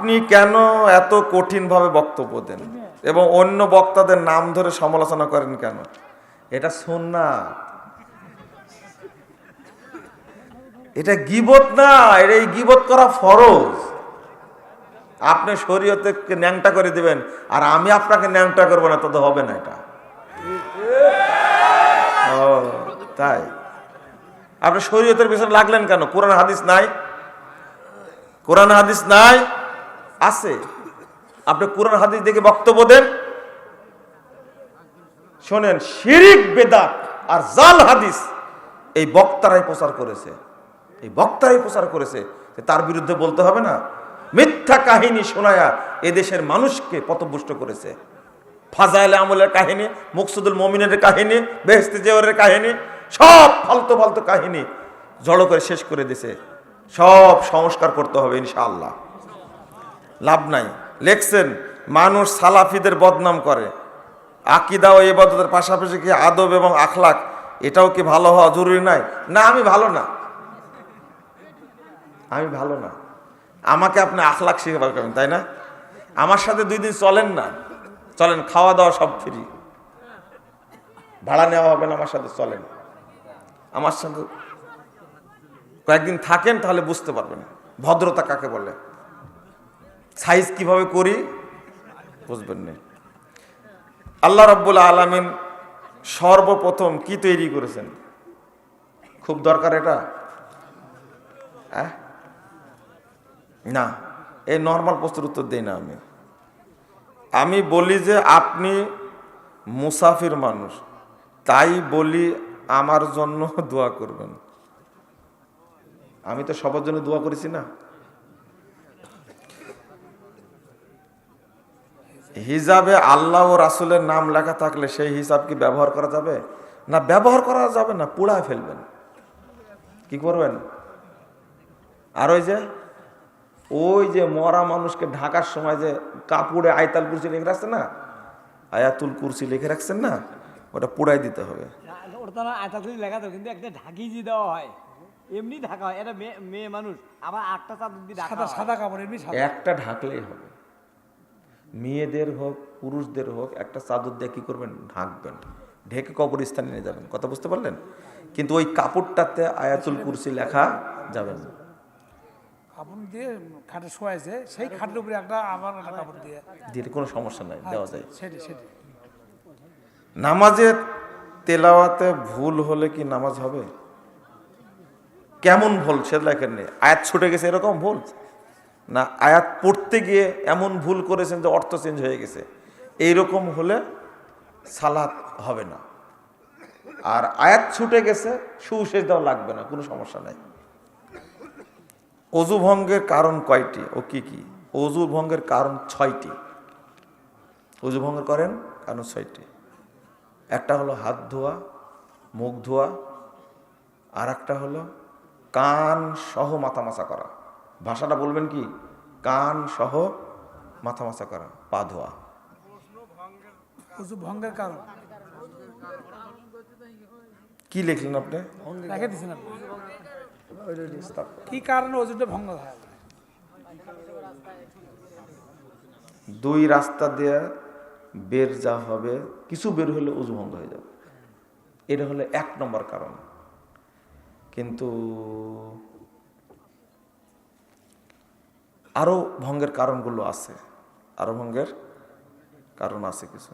আপনি কেন এত কঠিনভাবে বক্তব্য দেন? এবং অন্য বক্তাদের নাম ধরে সমালোচনা করেন কেন? এটা না এটা গিবত না, এটা এই গিবত করা ফরজ। আপনি শরীয়তে ন্যাংটা করে দিবেন, আর আমি আপনাকে ন্যাংটা করব না, তত হবে না এটা। ও, তাই। আপনি শরীয়তের পিছনে লাগলেন কেন? কোরআন হাদিস নাই? কোরআন হাদিস নাই? আছে। আপনি কোরআন হাদিস দেখে বক্তব্য দেন। শোনেন, শিরিক, বেদাত আর জাল হাদিস এই বক্তারাই প্রচার করেছে। এই বক্তারাই প্রচার করেছে তার বিরুদ্ধে বলতে হবে না। মিথ্যা কাহিনী শোনায়া এদেশের মানুষকে পথভুষ্ট করেছে। ফাজাইল আমলের কাহিনী, মুকসুদুল মমিনের কাহিনী বেহস্তে জেওয়ারের কাহিনী, সব ফালতু ফালতু কাহিনী জড়ো করে শেষ করে দিছে সব সংস্কার করতে হবে ইনশাআল্লাহ। লাভ নাই। লেখছেন, মানুষ সালাফিদের বদনাম করে। আকিদা ও এবাদতের পাশাপাশি কি আদব এবং আখলাক, এটাও কি ভালো হওয়া জরুরি নাই? না, আমি ভালো না। আমি ভালো না। আমাকে আপনি আখলাক শিখাবার করবেন তাই না? আমার সাথে দুই দিন চলেন না। চলেন, খাওয়া দাওয়া সব ফ্রি। ভাড়া নেওয়া হবে না, আমার সাথে চলেন। আমার সাথে কয়েকদিন থাকেন, তাহলে বুঝতে পারবেন। ভদ্রতা কাকে বলে? সাইজ কীভাবে করি? বুঝবেন না। আল্লাহ রব্বুল আলমিন সর্বপ্রথম কি তৈরি করেছেন? খুব দরকার এটা? না, এই নর্মাল প্রশ্নের উত্তর দিই না আমি। আমি বলি যে আপনি মুসাফির মানুষ, তাই বলি আমার জন্য দোয়া করবেন। আমি তো সবার জন্য দোয়া করেছি না। হিজাবে আল্লাহ ও রাসুলের নাম লেখা থাকলে সেই হিসাব কি ব্যবহার করা যাবে? না ব্যবহার করা যাবে না পুড়ায় ফেলবেন। কি করবেন? আর ওই যে ওই যে মরা মানুষকে ঢাকার সময় যে কাপড়ে আয়তাল কুরসি লিখে রাখছেন না? আয়াতুল কুরসি লিখে রাখছেন না? ওটা পুড়াই দিতে হবে। ওটা লেখা তো কিন্তু একটা ঢাকি দেওয়া হয় এমনি ঢাকা হয় এটা মেয়ে মেয়ে মানুষ আবার আটটা চাদর দিয়ে ঢাকা সাদা কাপড় এমনি একটা ঢাকলেই হবে। মেয়েদের হোক পুরুষদের হোক একটা চাদর দিয়ে কী করবেন? ঢাকবেন। ঢেকে কবরস্থানে নিয়ে যাবেন। কথা বুঝতে পারলেন? কিন্তু ওই কাপড়টাতে আয়াতুল কুরসি লেখা যাবে না। কাপড় দিয়ে খাটে শোয়াইছে সেই খাটের উপরে একটা আবার কাপড় দিয়ে। দিয়ে কোনো সমস্যা নাই দেওয়া যায়। সেটি সেটি নামাজের তেলাওয়াতে ভুল হলে কি নামাজ হবে? কেমন ভুল সে লেখেন নেই আয়াত ছুটে গেছে এরকম ভুল? না, আয়াত পড়তে গিয়ে এমন ভুল করেছেন যে অর্থ চেঞ্জ হয়ে গেছে। এইরকম হলে সালাত হবে না। আর আয়াত ছুটে গেছে সুশেষ দেওয়া লাগবে না, কোনো সমস্যা নাই। অজু ভঙ্গের কারণ কয়টি ও কি কি? অজু ভঙ্গের কারণ ছয়টি। অজু ভঙ্গ করেন, কারণ ছয়টি। একটা হলো হাত ধোয়া, মুখ ধোয়া আর একটা হলো কান সহ মাথা মাছা করা। ভাষাটা বলবেন কি? কান সহ মাথা মাছা করা পা ধোয়া। ভঙ্গের কারণ। কি লিখলেন আপনি? রেখে কি কারণে ওজনটা ভঙ্গ হয়? দুই রাস্তা দিয়ে বের যা হবে কিছু বের হলে উজু ভঙ্গ হয়ে যাবে। এটা হলো এক নম্বর কারণ। কিন্তু আরও ভঙ্গের কারণগুলো আছে আরও ভঙ্গের কারণ আছে কিছু।